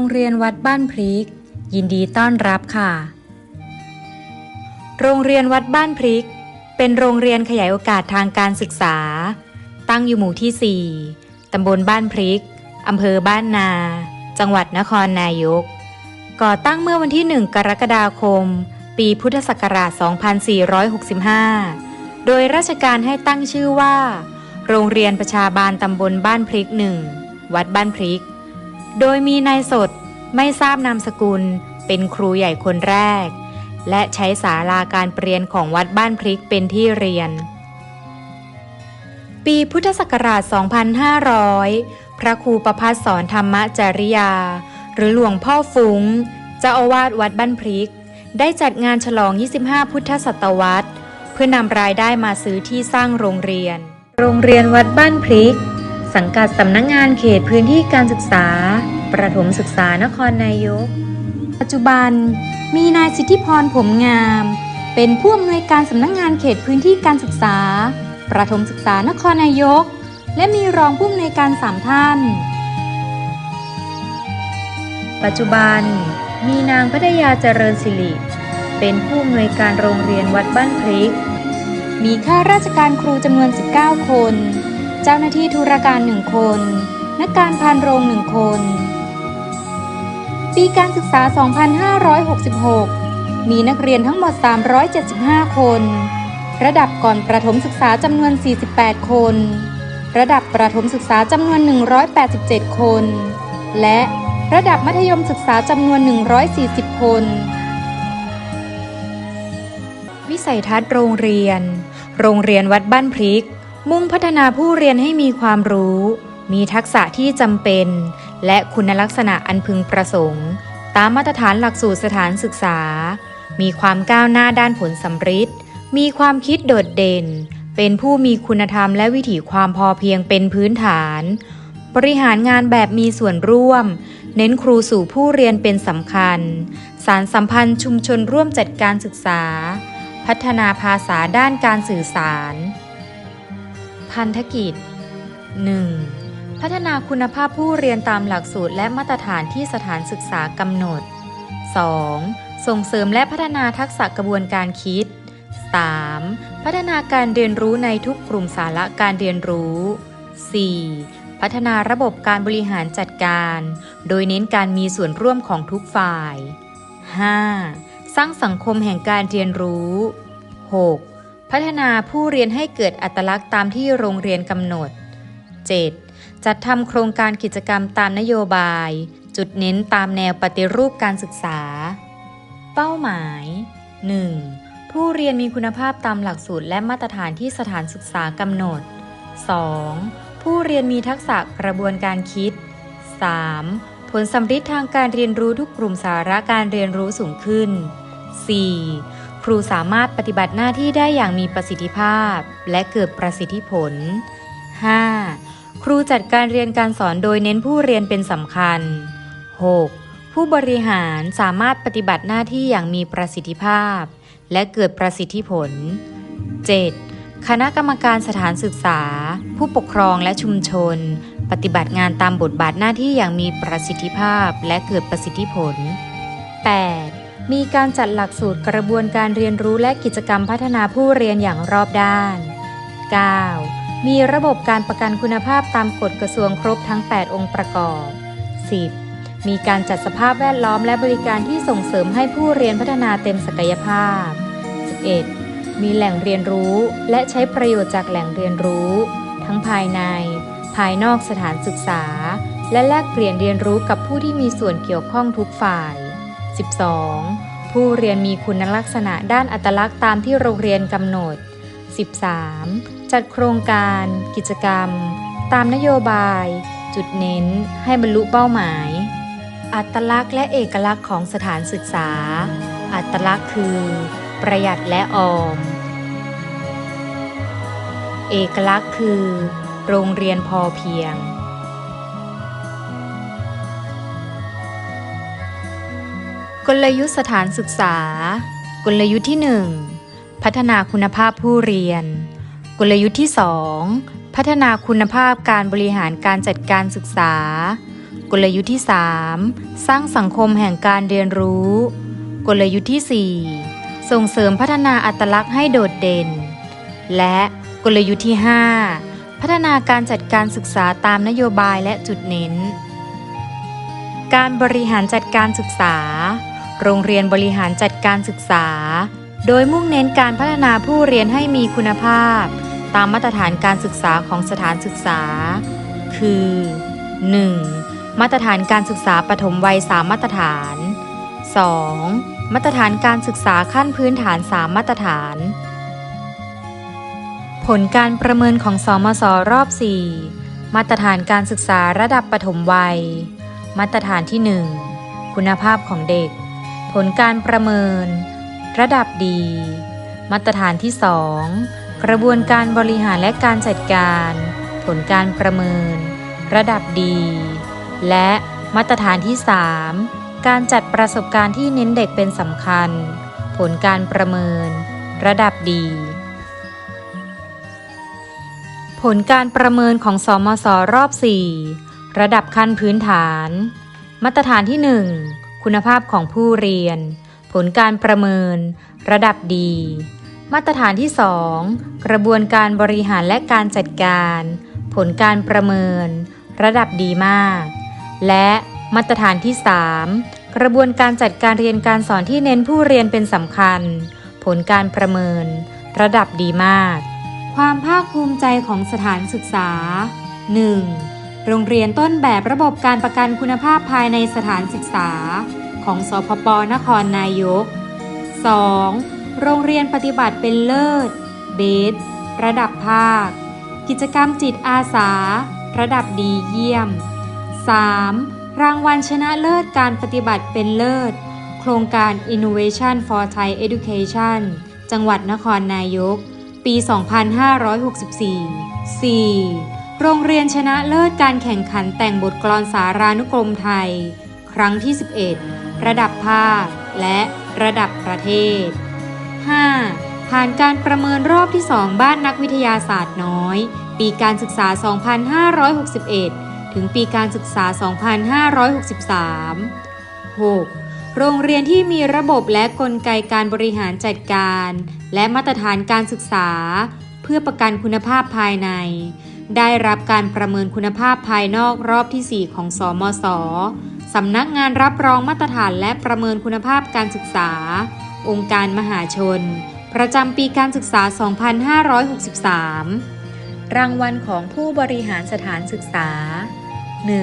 งเรียนวัดบ้านพริก ยินดีต้อนรับค่ะ โรงเรียนวัดบ้านพริก เป็นโรงเรียนขยายโอกาสทางการศึกษา ตั้งอยู่หมู่ที่ 4 ตำบลบ้านพริก อำเภอบ้านนา จังหวัดนครนายก ก่อตั้งเมื่อวันที่ 1 กรกฎาคม ปีพุทธศักราช 2465 โดยราชการให้ตั้งชื่อว่า โรงเรียนประชาบาลตำบลบ้านพริกหนึ่งวัดบ้านพริก โดยมีนายสดไม่ทราบนามสกุล เป็นครูใหญ่คนแรก และใช้ศาลาการเปลี่ยนของวัดบ้านพริกเป็นที่เรียน ปีพุทธศักราช 2500 พระครูประพัฒสอนธรรมจริยา หรือหลวงพ่อฟุ้งเจ้าอาวาสวัดบ้านพริก ได้จัดงานฉลอง 25 พุทธศตวรรษ เพื่อนำรายได้มาซื้อที่สร้างโรงเรียน โรงเรียนวัดบ้านพริก สังกัดสำนักงงานเขตพื้นที่การศึกษา ประถมศึกษานครนายก ปัจจุบันมีนายสิทธิพรผมงาม เป็นผู้อำนวยการสำนักงงานเขตพื้นที่การศึกษา ประถมศึกษานครนายก และมีรองผู้อำนวยการสามท่าน ปัจจุบันมีนางพัทยาเจริญสิริ เป็นผู้อำนวยการโรงเรียนวัดบ้านพริก มีข้าราชการครูจำนวน 19 คน เจ้าหน้าที่ธุรการหนึ่งคน นักการพานโรงหนึ่งคน ปีการศึกษา 2566 มีนักเรียนทั้งหมด 375 คน ระดับก่อนประถมศึกษาจำนวน 48 คน ระดับประถมศึกษาจำนวน 187 คน และระดับมัธยมศึกษาจำนวน 140 คน วิสัยทัศน์โรงเรียน โรงเรียนวัดบ้านพริก มุ่งพัฒนาผู้เรียนให้มีความรู้ มีทักษะที่จำเป็น และคุณลักษณะอันพึงประสงค์ ตามมาตรฐานหลักสูตรสถานศึกษา มีความก้าวหน้าด้านผลสำฤทธิ์มีความคิดโดดเด่น เป็นผู้มีคุณธรรมและวิถีความพอเพียงเป็นพื้นฐาน บริหารงานแบบมีส่วนร่วม เน้นครูสู่ผู้เรียนเป็นสำคัญ สารสัมพันธ์ชุมชนร่วมจัดการศึกษา พัฒนาภาษาด้านการสื่อสาร พันธกิจ 1. พัฒนาคุณภาพผู้เรียนตามหลักสูตรและมาตรฐานที่สถานศึกษากำหนด 2. ส่งเสริมและพัฒนาทักษะกระบวนการคิด 3. พัฒนาการเรียนรู้ในทุกกลุ่มสาระการเรียนรู้ 4. พัฒนาระบบการบริหารจัดการ โดยเน้นการมีส่วนร่วมของทุกฝ่าย 5. สร้างสังคมแห่งการเรียนรู้ 6. พัฒนาผู้เรียนให้เกิดอัตลักษณ์ตามที่โรงเรียนกำหนด 7. จัดทำโครงการกิจกรรมตามนโยบาย จุดเน้นตามแนวปฏิรูปการศึกษา เป้าหมาย 1. ผู้เรียนมีคุณภาพตามหลักสูตรและมาตรฐานที่สถานศึกษากำหนด 2. ผู้เรียนมีทักษะกระบวนการคิด 3. ผลสำฤทธิ์ทางการเรียนรู้ทุกกลุ่มสาระการเรียนรู้สูงขึ้น 4. ครูสามารถปฏิบัติหน้าที่ได้อย่างมีประสิทธิภาพ และเกิดประสิทธิผล 5. ครูจัดการเรียนการสอนโดยเน้นผู้เรียนเป็นสำคัญ 6. ผู้บริหารสามารถปฏิบัติหน้าที่อย่างมีประสิทธิภาพ และเกิดประสิทธิผล 7. คณะกรรมการสถานศึกษา ผู้ปกครองและชุมชน ปฏิบัติงานตามบทบาทหน้าที่อย่างมีประสิทธิภาพ และเกิดประสิทธิผล 8. มีการจัดหลักสูตรกระบวนการเรียนรู้และกิจกรรมพัฒนาผู้เรียนอย่างรอบด้าน 9. มีระบบการประกันคุณภาพตามกฎกระทรวงครบทั้ง 8 องค์ประกอบ 10. มีการจัดสภาพแวดล้อมและบริการที่ส่งเสริมให้ผู้เรียนพัฒนาเต็มศักยภาพ 11. มีแหล่งเรียนรู้และใช้ประโยชน์จากแหล่งเรียนรู้ ทั้งภายใน ภายนอกสถานศึกษา และแลกเปลี่ยนเรียนรู้กับผู้ที่มีส่วนเกี่ยวข้องทุกฝ่าย 12. ผู้เรียนมีคุณลักษณะด้านอัตลักษณ์ตามที่โรงเรียนกำหนด 13. จัดโครงการ กิจกรรม ตามนโยบาย จุดเน้น ให้บรรลุเป้าหมาย อัตลักษณ์และเอกลักษณ์ของสถานศึกษา อัตลักษณ์คือ ประหยัดและออม เอกลักษณ์คือ โรงเรียนพอเพียง กลยุทธ์สถานศึกษา กลยุทธ์ที่ 1 พัฒนาคุณภาพผู้เรียน กลยุทธ์ที่ 2 พัฒนาคุณภาพการบริหารการจัดการศึกษา กลยุทธ์ที่ 3 สร้างสังคมแห่งการเรียนรู้ กลยุทธ์ที่ 4 ส่งเสริมพัฒนาอัตลักษณ์ให้โดดเด่น และกลยุทธ์ที่ 5 พัฒนาการจัดการศึกษาตามนโยบายและจุดเน้น การบริหารจัดการศึกษา โรงเรียนบริหารจัดการศึกษา โดยมุ่งเน้นการพัฒนาผู้เรียนให้มีคุณภาพ ตามมาตรฐานการศึกษาของสถานศึกษา คือ 1. มาตรฐานการศึกษาปฐมวัย 3 มาตรฐาน 2. มาตรฐานการศึกษาขั้นพื้นฐาน 3 มาตรฐาน ผลการประเมินของสมสรอบ 4 มาตรฐานการศึกษาระดับปฐมวัย มาตรฐานที่ 1 คุณภาพของเด็ก ผลการประเมิน ระดับดี มาตรฐานที่ 2 กระบวนการบริหารและการจัดการ ผลการประเมิน ระดับดี และมาตรฐานที่ 3 การจัดประสบการณ์ที่เน้นเด็กเป็นสำคัญ ผลการประเมิน ระดับดี ผลการประเมินของสมสรอบ 4 ระดับขั้นพื้นฐาน มาตรฐานที่ 1 คุณภาพของผู้เรียน ผลการประเมิน ระดับดี มาตรฐานที่ 2 กระบวนการบริหารและการจัดการ ผลการประเมิน ระดับดีมาก และมาตรฐานที่ 3 กระบวนการจัดการเรียนการสอนที่เน้นผู้เรียนเป็นสำคัญ ผลการประเมิน ระดับดีมาก ความภาคภูมิใจของสถานศึกษา 1. โรงเรียนต้นแบบระบบการประกันคุณภาพภายในสถานศึกษา ของสพปนครนายก 2. โรงเรียนปฏิบัติเป็นเลิศ เบส ระดับภาค กิจกรรมจิตอาสา ระดับดีเยี่ยม 3. รางวัลชนะเลิศการปฏิบัติเป็นเลิศ โครงการ Innovation for Thai Education จังหวัดนครนายก ปี 2564 4. โรงเรียนชนะเลิศการแข่งขันแต่งบทกลอนสารานุกรมไทย ครั้งที่ 11 ระดับภาค และระดับประเทศ 5. ผ่านการประเมินรอบที่ 2 บ้านนักวิทยาศาสตร์น้อย ปีการศึกษา 2561 ถึงปีการศึกษา 2563 6. โรงเรียนที่มีระบบและกลไกการบริหารจัดการ และมาตรฐานการศึกษา เพื่อประกันคุณภาพภายใน ได้รับการประเมินคุณภาพภายนอกรอบที่ 4 ของสอมสสำนักงานรับรองมาตรฐานและประเมินคุณภาพการศึกษา องค์การมหาชน ประจำปีการศึกษา 2563 รางวัลของผู้บริหารสถานศึกษา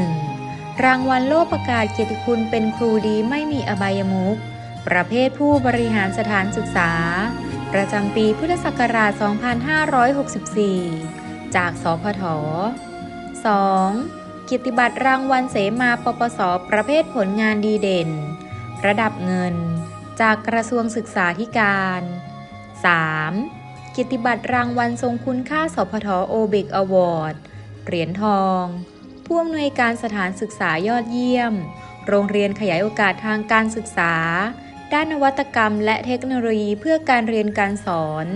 1. รางวัลโลกประกาศเกียรติคุณเป็นครูดีไม่มีอบายมุขประเภทผู้บริหารสถานศึกษา ประจำปีพุทธศักราช 2564 จากสพท 2. กียรติบัตรรางวัลเสมาปปส ประเภทผลงานดีเด่น ระดับเงิน จากกระทรวงศึกษาธิการ 3. กียรติบัตรรางวัลทรงคุณค่าสพทโอเบกอวอร์ดเหรียญทอง ผู้อำนวยการสถานศึกษายอดเยี่ยม โรงเรียนขยายโอกาสทางการศึกษา ด้านนวัตกรรมและเทคโนโลยีเพื่อการเรียนการสอน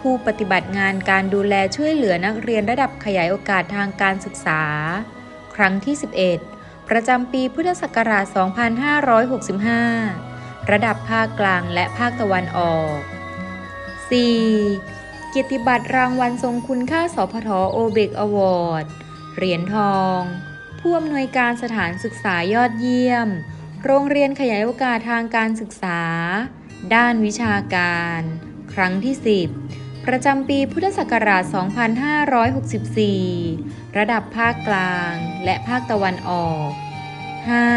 ผู้ปฏิบัติงานการดูแลช่วยเหลือนักเรียนระดับขยายโอกาสทางการศึกษา ครั้งที่ 11 ประจำปีพุทธศักราช 2565 ระดับภาคกลางและภาคตะวันออก 4. เกียรติบัตรรางวัลทรงคุณค่าสพทโอเบกอวอร์ด เหรียญทอง ผู้อำนวยการสถานศึกษายอดเยี่ยม โรงเรียนขยายโอกาสทางการศึกษา ด้านวิชาการ ครั้งที่ 10 ประจำปีพุทธศักราช 2564 ระดับภาคกลางและภาคตะวันออก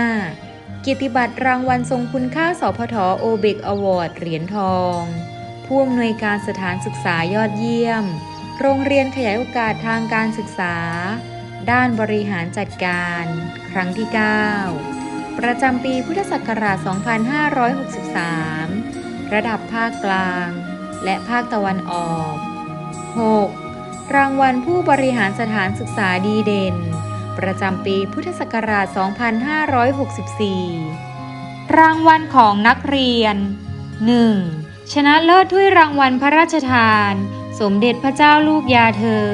5. เกียรติบัตรรางวัลทรงคุณค่าสพทโอเบกอวอร์ดเหรียญทอง ผู้อำนวยการสถานศึกษายอดเยี่ยม โรงเรียนขยายโอกาสทางการศึกษา ด้านบริหารจัดการ ครั้งที่ 9 ประจำปีพุทธศักราช 2563 ระดับภาคกลาง และภาคตะวันออก 6. รางวัลผู้บริหารสถานศึกษาดีเด่น ประจำปีพุทธศักราช 2564 รางวัลของนักเรียน 1. ชนะเลิศถ้วยรางวัลพระราชทาน สมเด็จพระเจ้าลูกยาเธอ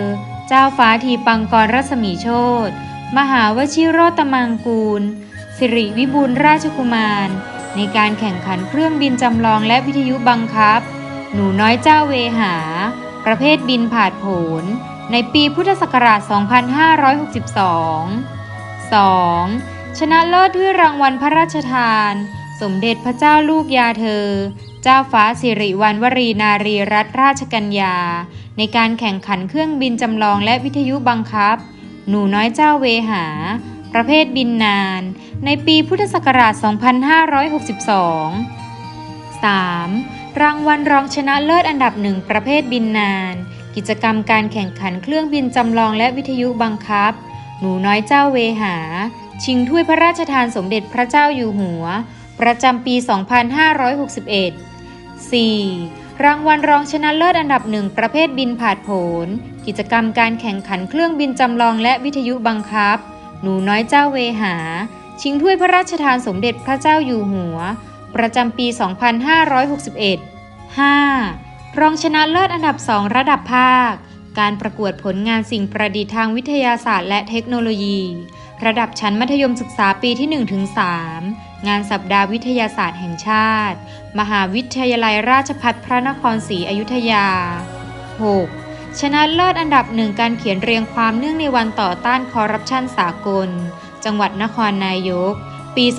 เจ้าฟ้าทีปังกรรัศมีโชตมหาวชิโรตมังกูล สิริวิบูลราชกุมาร ในการแข่งขันเครื่องบินจำลองและวิทยุบังคับ หนูน้อยเจ้าเวหา ประเภทบินผาดผนในปีพุทธศักราช 2562 2. ชนะเลิศด้วยรางวัลพระราชทาน สมเด็จพระเจ้าลูกยาเธอ เจ้าฟ้าสิริวัณวรีนารีรัตนราชกัญญา ในการแข่งขันเครื่องบินจำลองและวิทยุบังคับ หนูน้อยเจ้าเวหา ประเภทบินนาน ในปีพุทธศักราช 2562 3. รางวัลรองชนะเลิศอันดับหนึ่งประเภทบินนาน กิจกรรมการแข่งขันเครื่องบินจำลองและวิทยุบังคับ หนูน้อยเจ้าเวหา ชิงถ้วยพระราชทานสมเด็จพระเจ้าอยู่หัว ประจำปี 2561 4. รางวัลรองชนะเลิศอันดับหนึ่งประเภทบินผาดโผน กิจกรรมการแข่งขันเครื่องบินจำลองและวิทยุบังคับ หนูน้อยเจ้าเวหา ชิงถ้วยพระราชทานสมเด็จพระเจ้าอยู่หัว ประจำปี 2561 5. รองชนะเลิศอันดับ 2 ระดับภาค การประกวดผลงานสิ่งประดิษฐ์ทางวิทยาศาสตร์และเทคโนโลยี ระดับชั้นมัธยมศึกษาปีที่ 1-3 งานสัปดาห์วิทยาศาสตร์แห่งชาติ มหาวิทยาลัยราชภัฏพระนครศรีอยุธยา 6. ชนะเลิศอันดับหนึ่งการเขียนเรียงความเนื่องในวันต่อต้านคอร์รัปชันสากล จังหวัดนครนายก ปี 2562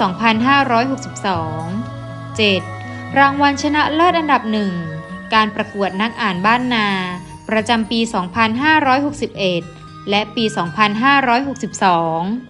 7. รางวัลชนะเลิศอันดับหนึ่ง การประกวดนักอ่านบ้านนา ประจำปี 2561 และปี 2562